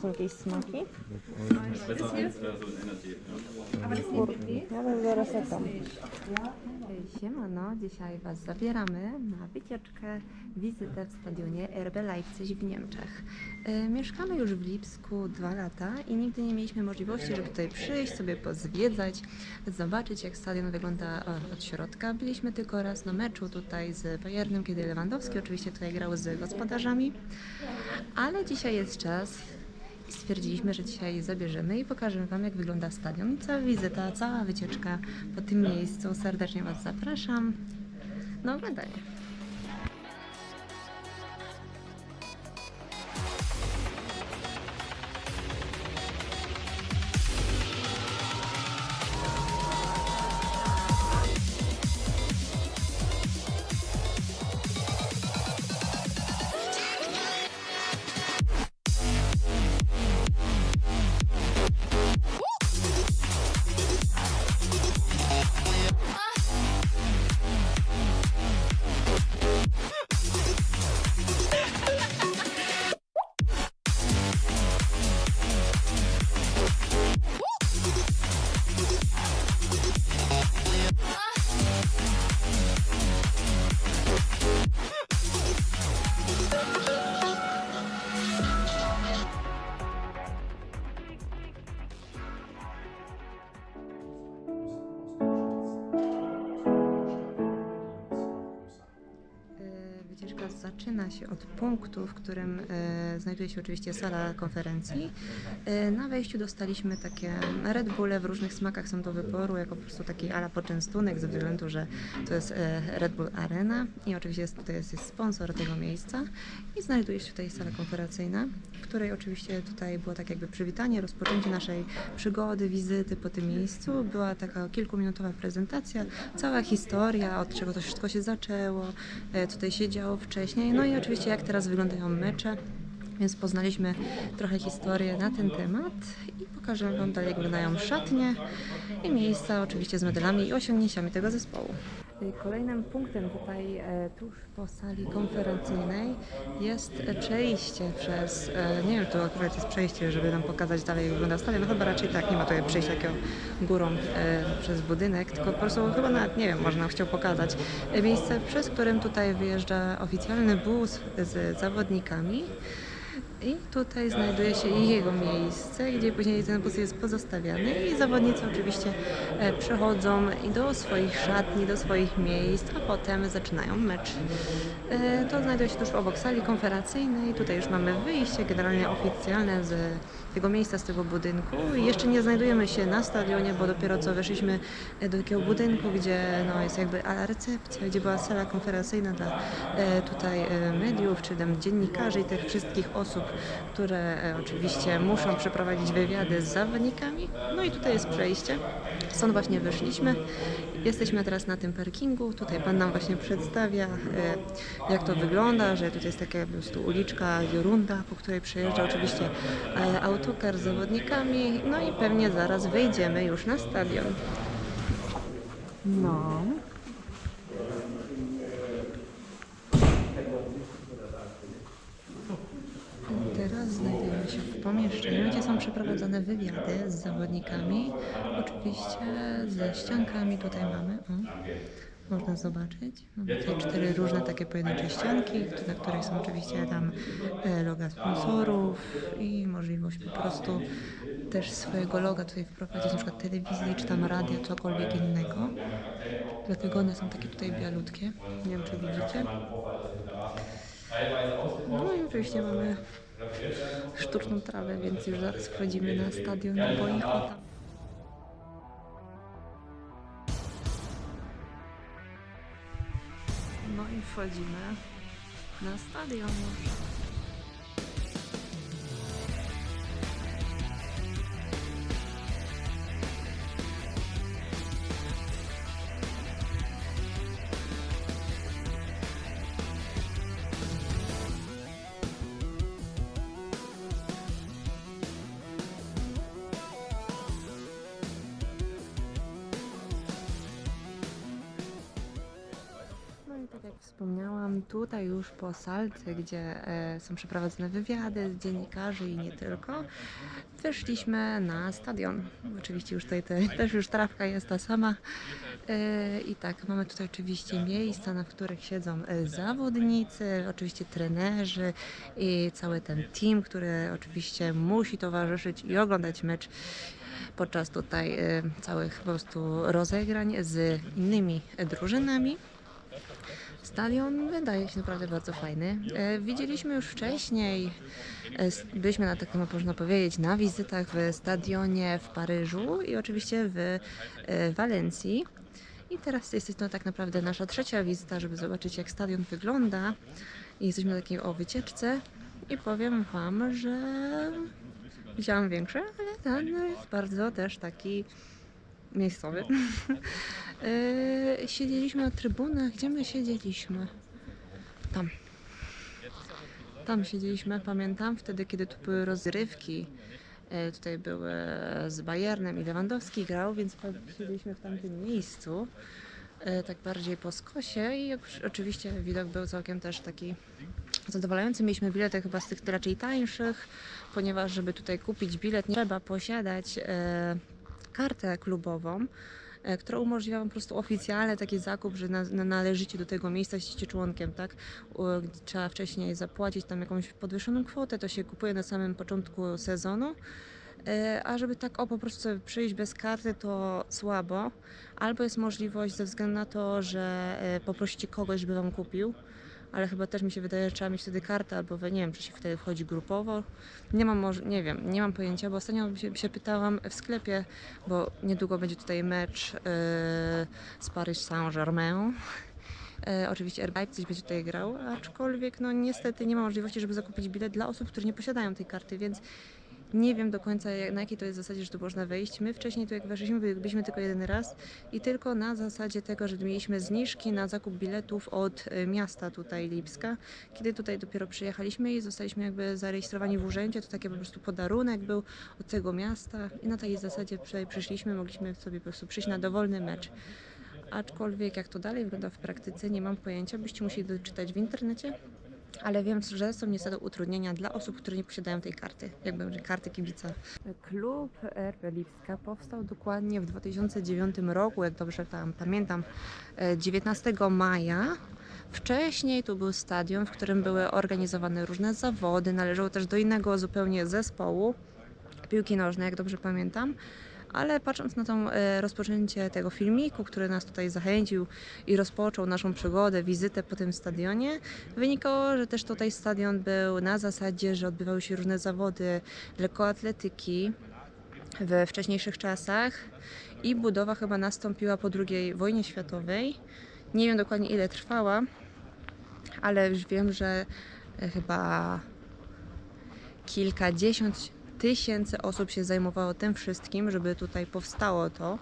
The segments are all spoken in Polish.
Są, jakieś smaki? Ja bym zaraz tam. Siemano, dzisiaj Was zabieramy na wycieczkę, wizytę w stadionie RB Leipzig w Niemczech. E, mieszkamy już w Lipsku dwa lata i nigdy nie mieliśmy możliwości, żeby tutaj przyjść, sobie pozwiedzać, zobaczyć jak stadion wygląda e, od środka. Byliśmy tylko raz na meczu tutaj z Bayernem, kiedy Lewandowski oczywiście tutaj grał z gospodarzami, ale dzisiaj jest czas i stwierdziliśmy, że dzisiaj zabierzemy i pokażemy Wam, jak wygląda stadion. Cała wizyta, cała wycieczka po tym miejscu. Serdecznie Was zapraszam. No oglądanie. Się od punktu, w którym e, znajduje się oczywiście sala konferencji. E, na wejściu dostaliśmy takie Red Bulle w różnych smakach są do wyboru, jako po prostu taki ala poczęstunek, ze względu, że to jest e, Red Bull Arena i oczywiście jest, tutaj jest sponsor tego miejsca. I znajduje się tutaj sala konferencyjna, w której oczywiście tutaj było tak jakby przywitanie, rozpoczęcie naszej przygody, wizyty po tym miejscu. Była taka kilkuminutowa prezentacja, cała historia, od czego to wszystko się zaczęło, e, tutaj się działo wcześniej, no i oczywiście jak teraz wyglądają mecze. Więc poznaliśmy trochę historię na ten temat i pokażemy Wam dalej, jak wyglądają szatnie i miejsca oczywiście z medalami i osiągnięciami tego zespołu. Kolejnym punktem tutaj e, tuż po sali konferencyjnej jest przejście przez, e, nie wiem to akurat jest przejście, żeby nam pokazać dalej jak wygląda stadion, no chyba raczej tak, nie ma tutaj przejścia takiego górą e, przez budynek, tylko po prostu chyba nawet, nie wiem, może nam chciał pokazać miejsce, przez którym tutaj wyjeżdża oficjalny bus z zawodnikami. I tutaj znajduje się jego miejsce, gdzie później ten bus jest pozostawiany i zawodnicy oczywiście e, przechodzą do swoich szatni, do swoich miejsc, a potem zaczynają mecz. E, To znajduje się tuż obok sali konferencyjnej. Tutaj już mamy wyjście generalnie oficjalne z tego miejsca, z tego budynku. Jeszcze nie znajdujemy się na stadionie, bo dopiero co weszliśmy e, do takiego budynku, gdzie no, jest jakby recepcja, gdzie była sala konferencyjna dla tutaj mediów, czy tam dziennikarzy i tych wszystkich osób, które e, oczywiście muszą przeprowadzić wywiady z zawodnikami. No i tutaj jest przejście. Stąd właśnie wyszliśmy. Jesteśmy teraz na tym parkingu. Tutaj pan nam właśnie przedstawia, e, jak to wygląda, że tutaj jest taka po prostu uliczka, runda, po której przejeżdża oczywiście e, autokar z zawodnikami. No i pewnie zaraz wyjdziemy już na stadion. No. Teraz znajdujemy się w pomieszczeniu, gdzie są przeprowadzone wywiady z zawodnikami. Oczywiście ze ściankami tutaj mamy. O, można zobaczyć. Mamy tutaj cztery różne takie pojedyncze ścianki, na których są oczywiście tam e, loga sponsorów i możliwość po prostu też swojego loga tutaj wprowadzić, przykład telewizji, czy tam radia, cokolwiek innego. Dlatego one są takie tutaj bialutkie. Nie wiem, czy widzicie. No i oczywiście mamy sztuczną trawę, więc już zaraz wchodzimy na stadion, bo ich tam. No i wchodzimy na stadion już. Tutaj już po salce, gdzie e, są przeprowadzone wywiady z dziennikarzy i nie tylko, wyszliśmy na stadion. Oczywiście już tutaj te, też już trawka jest ta sama. E, I tak, mamy tutaj oczywiście miejsca, na których siedzą e, zawodnicy, oczywiście trenerzy i cały ten team, który oczywiście musi towarzyszyć i oglądać mecz podczas tutaj całych po prostu rozegrań z innymi drużynami. Stadion wydaje się naprawdę bardzo fajny. E, Widzieliśmy już wcześniej, e, byliśmy na takim, można powiedzieć, na wizytach w stadionie w Paryżu i oczywiście w e, Walencji. I teraz jest to tak naprawdę nasza trzecia wizyta, żeby zobaczyć jak stadion wygląda. I jesteśmy na takiej o wycieczce i powiem Wam, że widziałam większe, ale ten jest bardzo też taki miejscowy. Yy, siedzieliśmy na trybunach. Gdzie my siedzieliśmy? Tam. Tam siedzieliśmy, pamiętam, wtedy, kiedy tu były rozrywki. Yy, tutaj były z Bayernem i Lewandowski grał, więc siedzieliśmy w tamtym miejscu. Yy, tak bardziej po skosie i oczywiście widok był całkiem też taki zadowalający. Mieliśmy bilety chyba z tych raczej tańszych, ponieważ żeby tutaj kupić bilet nie trzeba posiadać e, kartę klubową, e, która umożliwia po prostu oficjalny taki zakup, że na, na należycie do tego miejsca jesteście członkiem, tak? Trzeba wcześniej zapłacić tam jakąś podwyższoną kwotę, to się kupuje na samym początku sezonu. E, A żeby tak o po prostu sobie przyjść bez karty, to słabo. Albo jest możliwość ze względu na to, że e, poprosicie kogoś, żeby wam kupił. Ale chyba też mi się wydaje, że trzeba mieć wtedy kartę, albo nie wiem, czy się wtedy wchodzi grupowo. Nie mam może, nie wiem, nie mam pojęcia, bo ostatnio się, się pytałam w sklepie, bo niedługo będzie tutaj mecz e, z Paris Saint-Germain. E, oczywiście RB Leipzig będzie tutaj grał, aczkolwiek no niestety nie ma możliwości, żeby zakupić bilet dla osób, które nie posiadają tej karty, więc nie wiem do końca jak, na jakiej to jest zasadzie, że tu można wejść. My wcześniej tu jak weszliśmy, by- byliśmy tylko jeden raz i tylko na zasadzie tego, że mieliśmy zniżki na zakup biletów od e, miasta tutaj Lipska. Kiedy tutaj dopiero przyjechaliśmy i zostaliśmy jakby zarejestrowani w urzędzie, to taki po prostu podarunek był od tego miasta i na takiej zasadzie tutaj przyszliśmy, mogliśmy sobie po prostu przyjść na dowolny mecz. Aczkolwiek jak to dalej wygląda w praktyce, nie mam pojęcia, byście musieli doczytać w internecie. Ale wiem, że są niestety utrudnienia dla osób, które nie posiadają tej karty, jakby karty kibica. Klub RB Lipska powstał dokładnie w 2009 roku, jak dobrze tam pamiętam, e, 19 maja. Wcześniej tu był stadion, w którym były organizowane różne zawody, należało też do innego zupełnie zespołu piłki nożnej, jak dobrze pamiętam. Ale patrząc na to rozpoczęcie tego filmiku, który nas tutaj zachęcił i rozpoczął naszą przygodę, wizytę po tym stadionie, wynikało, że też tutaj stadion był na zasadzie, że odbywały się różne zawody lekkoatletyki we wcześniejszych czasach i budowa chyba nastąpiła po II wojnie światowej. Nie wiem dokładnie ile trwała, ale już wiem, że e, chyba kilkadziesiąt tysięcy osób się zajmowało tym wszystkim, żeby tutaj powstało to.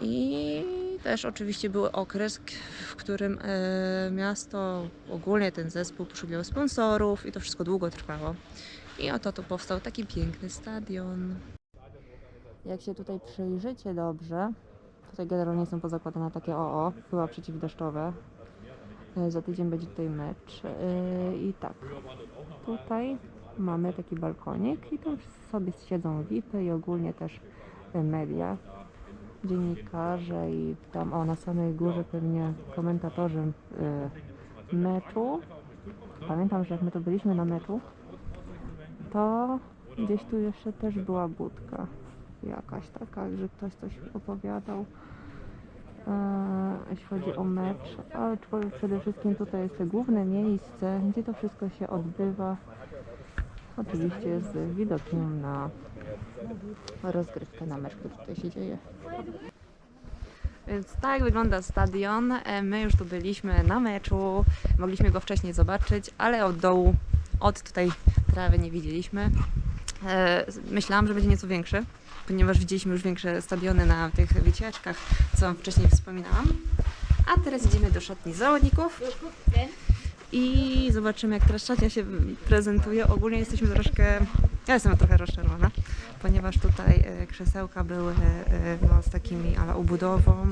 I też oczywiście był okres, w którym e, miasto, ogólnie ten zespół poszukiwał sponsorów i to wszystko długo trwało. I oto tu powstał taki piękny stadion. Jak się tutaj przyjrzycie dobrze, tutaj generalnie są pozakładane takie OO, chyba przeciwdeszczowe. E, Za tydzień będzie tutaj mecz. E, I tak, tutaj mamy taki balkonik i tam sobie siedzą VIPy i ogólnie też e, media, dziennikarze i tam o na samej górze pewnie komentatorzy meczu. Pamiętam, że jak my tu byliśmy na meczu, to gdzieś tu jeszcze też była budka jakaś taka, że ktoś coś opowiadał. E, Jeśli chodzi o mecz, aczkolwiek przede wszystkim tutaj jest główne miejsce, gdzie to wszystko się odbywa. Oczywiście z widokiem na rozgrywkę na mecz, który tutaj się dzieje. Więc tak wygląda stadion. E, My już tu byliśmy na meczu, mogliśmy go wcześniej zobaczyć, ale od dołu, od tutaj trawy nie widzieliśmy. E, Myślałam, że będzie nieco większy, ponieważ widzieliśmy już większe stadiony na tych wycieczkach, co wcześniej wspominałam. A teraz idziemy do szatni zawodników i zobaczymy, jak teraz szatnia się prezentuje. Ogólnie jesteśmy troszkę, ja jestem trochę rozczarowana, ponieważ tutaj e, krzesełka były e, no, z takimi ala ubudową.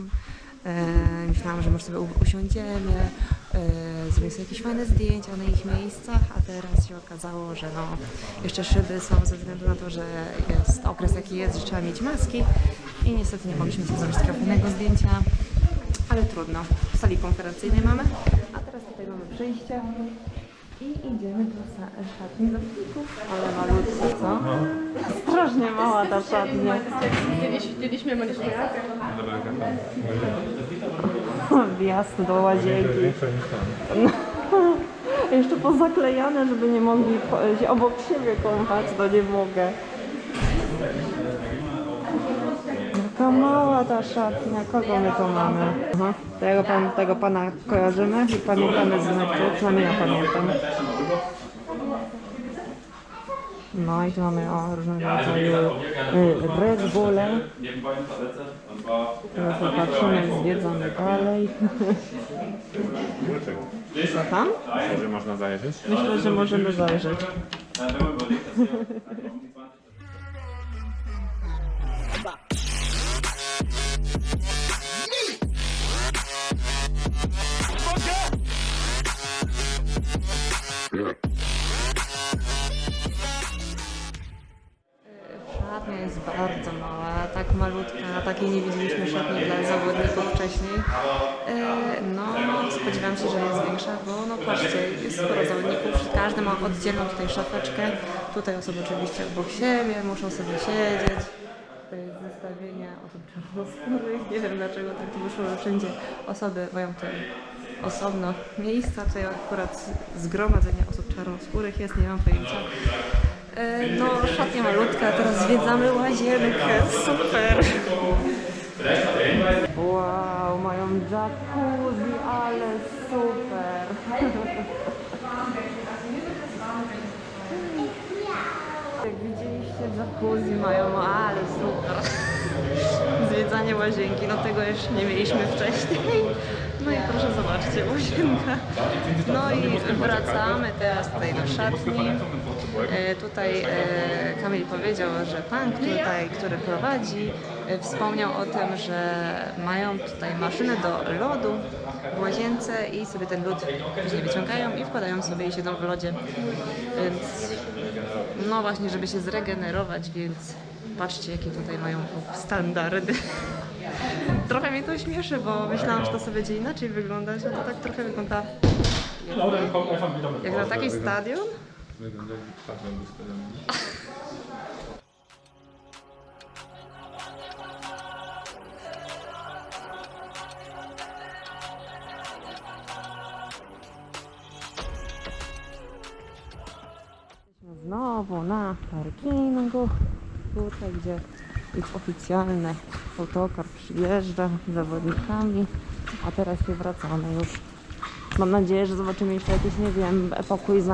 E, Myślałam, że może sobie usiądziemy, e, zrobić sobie jakieś fajne zdjęcia na ich miejscach, a teraz się okazało, że no, jeszcze szyby są ze względu na to, że jest okres jaki jest, że trzeba mieć maski i niestety nie mogliśmy sobie zrobić takiego fajnego zdjęcia, ale trudno. W sali konferencyjnej mamy, a teraz tutaj mamy przejście i idziemy do szatni zawodników, ale malutko, co? Strasznie mała ta szatnia. Kiedyś widzieliśmy Maniszka. Wjazd do łazienki. Jeszcze pozaklejane, żeby nie mogli się obok siebie kąpać, to nie mogę. Jaka mała ta szatnia, kogo my to mamy? Aha, tego, pan, tego pana kojarzymy i pamiętamy z meczu, przynajmniej ja pamiętam. No i tu mamy o różnego rodzaju y, Red Bulle. Teraz zobaczymy, zwiedzamy dalej. Co tam? Może można zajrzeć? Myślę, że możemy zajrzeć. Każdy ma oddzielną tutaj szafeczkę. Tutaj osoby oczywiście obok siebie, muszą sobie siedzieć. To jest zestawienie osób czarnoskórych. Nie wiem dlaczego tak to wyszło, wszędzie osoby mają tutaj osobno miejsca. Tutaj akurat zgromadzenie osób czarnoskórych jest, nie mam pojęcia. E, No, szatnia malutka, teraz zwiedzamy łazienkę, super! Wow, mają jacuzzi, ale super! Jak widzieliście, jacuzzi mają, ale super! Zwiedzanie łazienki, no tego jeszcze nie mieliśmy wcześniej. No i proszę zobaczcie, łazienka. No i wracamy teraz tutaj do szatni. E, Tutaj e, Kamil powiedział, że pan tutaj, który prowadzi, e, wspomniał o tym, że mają tutaj maszynę do lodu w łazience i sobie ten lód później wyciągają i wkładają sobie i siedzą w lodzie. Więc no właśnie, żeby się zregenerować, więc patrzcie jakie tutaj mają standardy. Trochę mnie to śmieszy, bo myślałam, że to sobie będzie inaczej wyglądać, a to tak trochę wygląda jak na taki stadion. Znowu na parkingu, tutaj gdzie ich oficjalny autokar przyjeżdża z zawodnikami, a teraz się wracamy już. Mam nadzieję, że zobaczymy jeszcze jakiś, nie wiem, pokój z,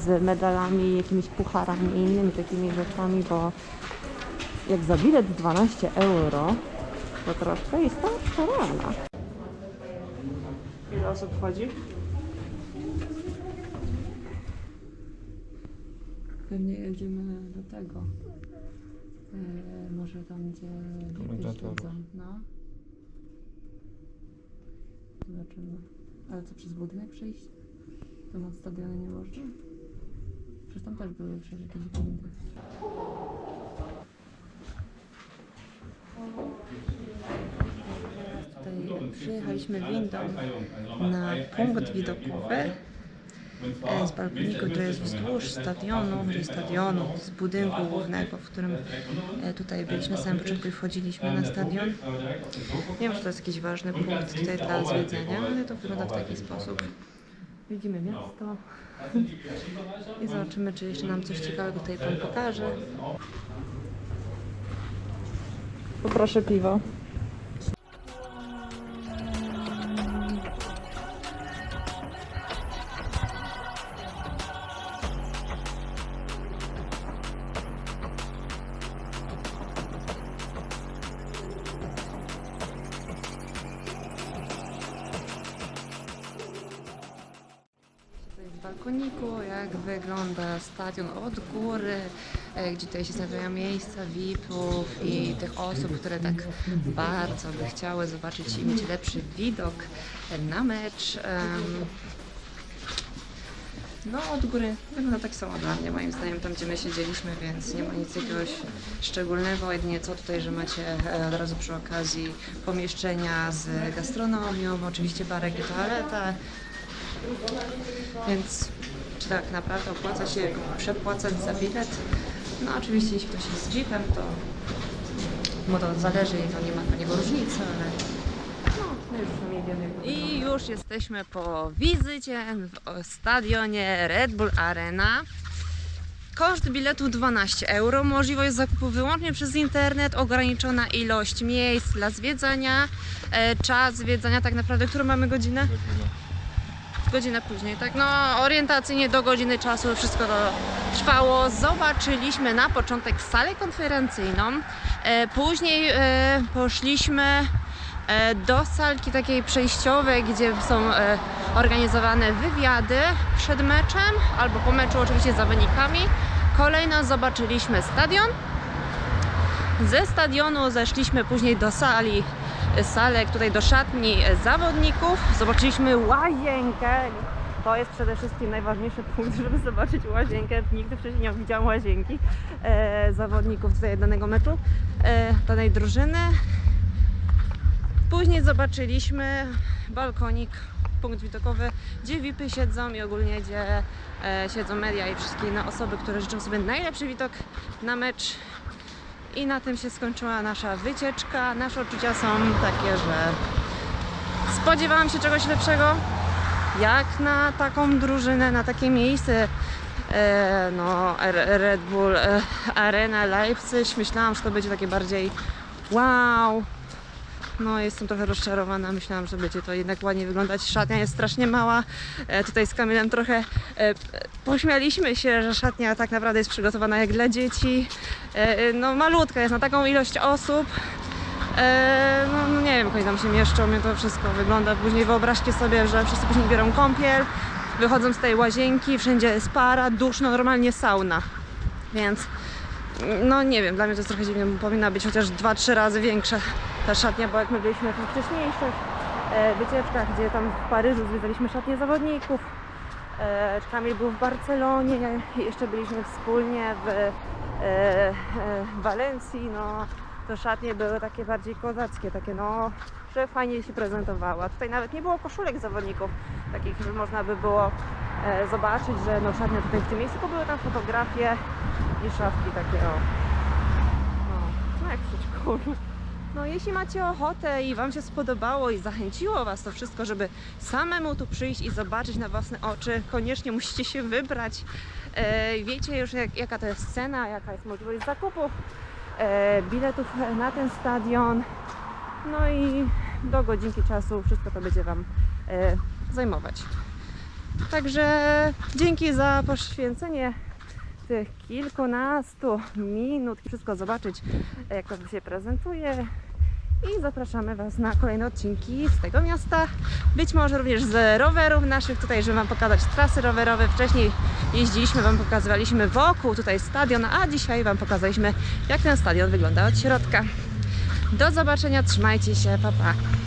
z medalami, jakimiś pucharami i innymi takimi rzeczami, bo jak za bilet 12 euro, to troszkę jest to rana. Ile osób wchodzi? Pewnie jedziemy do tego. E, może tam, gdzie gdzie Komentatorów. No. Zobaczymy. Ale co, przez budynek przejść? To nad stadionem nie można? Przecież tam też były przecież jakieś windy. Tutaj przyjechaliśmy windą na punkt widokowy z balkoniku, który jest wzdłuż stadionu, czyli stadionu, z budynku głównego, w którym e, tutaj byliśmy na samym początku i wchodziliśmy na stadion. Nie wiem, czy to jest jakiś ważny punkt tutaj dla zwiedzania, ale to wygląda w taki sposób. Widzimy miasto i zobaczymy, czy jeszcze nam coś ciekawego tutaj pan pokaże. Poproszę piwo. Balkoniku, jak wygląda stadion od góry, e, gdzie tutaj się znajdują miejsca VIP-ów i tych osób, które tak bardzo by chciały zobaczyć i mieć lepszy widok na mecz. No od góry wygląda tak samo dla mnie, moim zdaniem, tam gdzie my siedzieliśmy, więc nie ma nic jakiegoś szczególnego, jedynie co tutaj, że macie e, od razu przy okazji pomieszczenia z gastronomią, oczywiście barek i toaletę, więc czy tak naprawdę opłaca się przepłacać za bilet? No oczywiście jeśli ktoś jest z jeepem, to bo to zależy i to nie ma dla niego różnicy, ale no, my już przynajmniej wiemy. I już jesteśmy po wizycie w stadionie Red Bull Arena. Koszt biletu 12 euro, możliwość zakupu wyłącznie przez internet, ograniczona ilość miejsc dla zwiedzania, e, czas zwiedzania tak naprawdę, którą mamy godzinę? Godzinę później, tak? No, orientacyjnie do godziny czasu wszystko to trwało. Zobaczyliśmy na początek salę konferencyjną, e, później e, poszliśmy e, do salki takiej przejściowej, gdzie są e, organizowane wywiady przed meczem albo po meczu oczywiście z zawodnikami. Kolejno zobaczyliśmy stadion. Ze stadionu zeszliśmy później do sali, salek tutaj do szatni zawodników. Zobaczyliśmy łazienkę. To jest przede wszystkim najważniejszy punkt, żeby zobaczyć łazienkę. Nigdy wcześniej nie widziałam łazienki e, zawodników tutaj danego meczu, e, danej drużyny. Później zobaczyliśmy balkonik, punkt widokowy, gdzie VIPy siedzą i ogólnie gdzie e, siedzą media i wszystkie inne osoby, które życzą sobie najlepszy widok na mecz. I na tym się skończyła nasza wycieczka. Nasze odczucia są takie, że spodziewałam się czegoś lepszego. Jak na taką drużynę, na takie miejsce, e, no Red Bull e, Arena Leipzig, myślałam, że to będzie takie bardziej wow. No jestem trochę rozczarowana, myślałam, że będzie to jednak ładnie wyglądać. Szatnia jest strasznie mała. E, tutaj z Kamilem trochę e, pośmialiśmy się, że szatnia tak naprawdę jest przygotowana jak dla dzieci. E, e, no malutka jest na taką ilość osób. E, no, no nie wiem, jak oni tam się mieszczą, mnie to wszystko wygląda. Później wyobraźcie sobie, że wszyscy później biorą kąpiel, wychodzą z tej łazienki, wszędzie jest para, duszno, normalnie sauna. Więc no nie wiem, dla mnie to jest trochę dziwne, powinna być chociaż 2-3 razy większa ta szatnia, bo jak my byliśmy w wcześniejszych e, wycieczkach, gdzie tam w Paryżu zwiedzaliśmy szatnię zawodników, e, Kamil był w Barcelonie, jeszcze byliśmy wspólnie w e, Walencji, no to szatnie były takie bardziej kozackie, takie no, że fajnie się prezentowała. Tutaj nawet nie było koszulek zawodników, takich, że można by było zobaczyć, że no szatnia tutaj w tym miejscu, tylko były tam fotografie i szafki takie o. No, no jak w przedszkolu. No jeśli macie ochotę i Wam się spodobało i zachęciło Was to wszystko, żeby samemu tu przyjść i zobaczyć na własne oczy, koniecznie musicie się wybrać. E, wiecie już jak, jaka to jest cena, jaka jest możliwość zakupu e, biletów na ten stadion. No i do godzinki czasu wszystko to będzie Wam e, zajmować. Także dzięki za poświęcenie tych kilkunastu minut, wszystko zobaczyć, jak to się prezentuje. I zapraszamy Was na kolejne odcinki z tego miasta. Być może również z rowerów naszych tutaj, żeby Wam pokazać trasy rowerowe. Wcześniej jeździliśmy, Wam pokazywaliśmy wokół tutaj stadion, a dzisiaj Wam pokazaliśmy, jak ten stadion wygląda od środka. Do zobaczenia, trzymajcie się, pa pa.